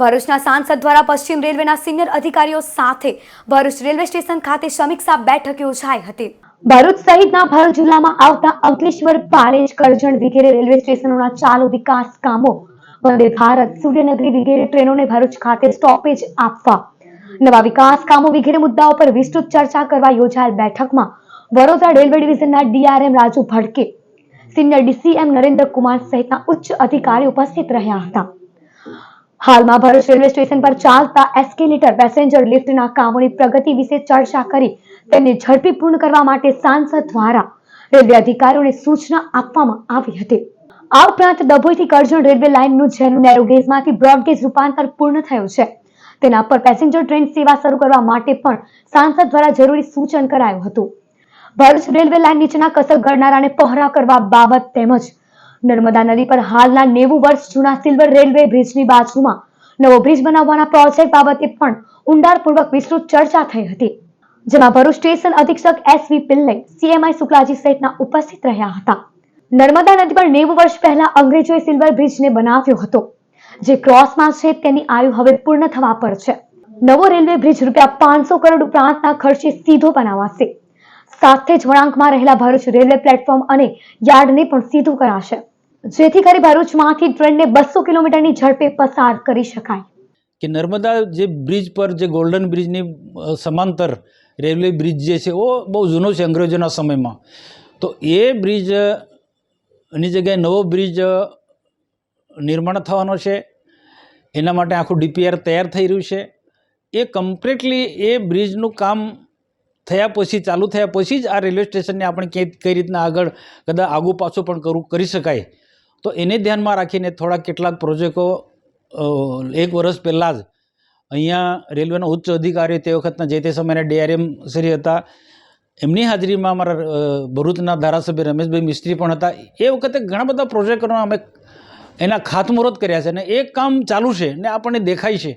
ભરૂચના સાંસદ દ્વારા પશ્ચિમ રેલવેના સિનિયર અધિકારીઓ સાથે ભરૂચ રેલવે સ્ટેશન ખાતે સમીક્ષા બેઠક યોજાઈ હતી. ભરૂચ સહિતના ભરૂચ જિલ્લામાં આવતા અંકલેશ્વર, પારેજ, કરજણ વગેરે રેલવે સ્ટેશનોના ચાલુ વિકાસ કામો. વંદે ભારત, સૂર્યનગરી વગેરે ટ્રેનોને ભરૂચ ખાતે સ્ટોપેજ આપવા. નવા વિકાસ કામો વગેરે મુદ્દાઓ પર વિસ્તૃત ચર્ચા કરવા યોજાયેલ બેઠકમાં Vadodara railway ડિવિઝનના DRM Raju Bhadke, senior DCM Narendra Kumar સહિતના ઉચ્ચ અધિકારી ઉપસ્થિત રહ્યા હતા. હાલમાં ભરૂચ રેલવે સ્ટેશન પર ચાલતા એસ્કેલેટર પેસેન્જર લિફ્ટના કામોની પ્રગતિ વિશે ચર્ચા કરી તેને ઝડપી પૂર્ણ કરવા માટે સાંસદ દ્વારા રેલવે અધિકારીઓને સૂચના આપવામાં આવી હતી. આ ઉપરાંત ડભોઈથી કરજણ રેલવે લાઇનનું જેનું નેરોગેજમાંથી બ્રોડગેજ રૂપાંતર પૂર્ણ થયું છે. તેના પર પેસેન્જર ટ્રેન સેવા શરૂ કરવા માટે પણ સાંસદ દ્વારા જરૂરી સૂચન કરાયું હતું. ભરૂચ રેલવે લાઇન નીચેના કસર ગરનારાને પહોળા કરવા બાબત તેમજ નર્મદા નદી પર હાલના નેવું વર્ષ જૂના સિલ્વર રેલવે બ્રિજની બાજુમાં નવો બ્રિજ બનાવવાના પ્રોજેક્ટ બાબતે પણ ઊંડાણપૂર્વક વિસ્તૃત ચર્ચા થઈ હતી, જેમાં ભરૂચ સ્ટેશન અધિક્ષક એસ વી પિલ્લે, સીએમઆઈ શુક્લાજી સહિતના ઉપસ્થિત રહ્યા હતા. નર્મદા નદી પર નેવું વર્ષ પહેલા અંગ્રેજોએ સિલ્વર બ્રિજને બનાવ્યો હતો, જે ક્રોસમાં છે તેની આયુ હવે પૂર્ણ થવા પર છે. નવો રેલવે બ્રિજ રૂપિયા પાંચસો કરોડ ઉપરાંતના ખર્ચે સીધો બનાવાશે. સાથે જ વળાંકમાં રહેલા ભરૂચ રેલવે પ્લેટફોર્મ અને યાર્ડને પણ સીધું કરાશે. જેથી કરી ભરૂચમાંથી ટ્રેનને બસો કિલોમીટરની ઝડપે પસાર કરી શકાય. કે નર્મદા જે બ્રિજ પર જે ગોલ્ડન બ્રિજની સમાંતર રેલવે બ્રિજ જે છે એ બહુ જૂનો છે અંગ્રેજોના સમયમાં. તો એ બ્રિજ એની જગ્યાએ નવો બ્રિજ નિર્માણ થવાનો છે. એના માટે આખું ડીપીઆર તૈયાર થઈ રહ્યું છે. એ કમ્પ્લીટલી એ બ્રિજનું કામ થયા પછી, ચાલુ થયા પછી જ આ રેલવે સ્ટેશનને આપણે ક્યાંય કઈ રીતના આગળ કદાચ આગુ પાછું પણ કરું, કરી શકાય. તો એને ધ્યાનમાં રાખીને થોડા કેટલાક પ્રોજેક્ટો એક વર્ષ પહેલાં જ અહીંયા રેલવેના ઉચ્ચ અધિકારીઓ તે વખતના જે તે સમયના ડીઆરએમ શ્રી હતા, એમની હાજરીમાં અમારા ભરૂચના ધારાસભ્ય રમેશભાઈ મિસ્ત્રી પણ હતા. એ વખતે ઘણા બધા પ્રોજેક્ટોના અમે એના ખાતમુહૂર્ત કર્યા છે અને એ કામ ચાલુ છે ને આપણને દેખાય છે.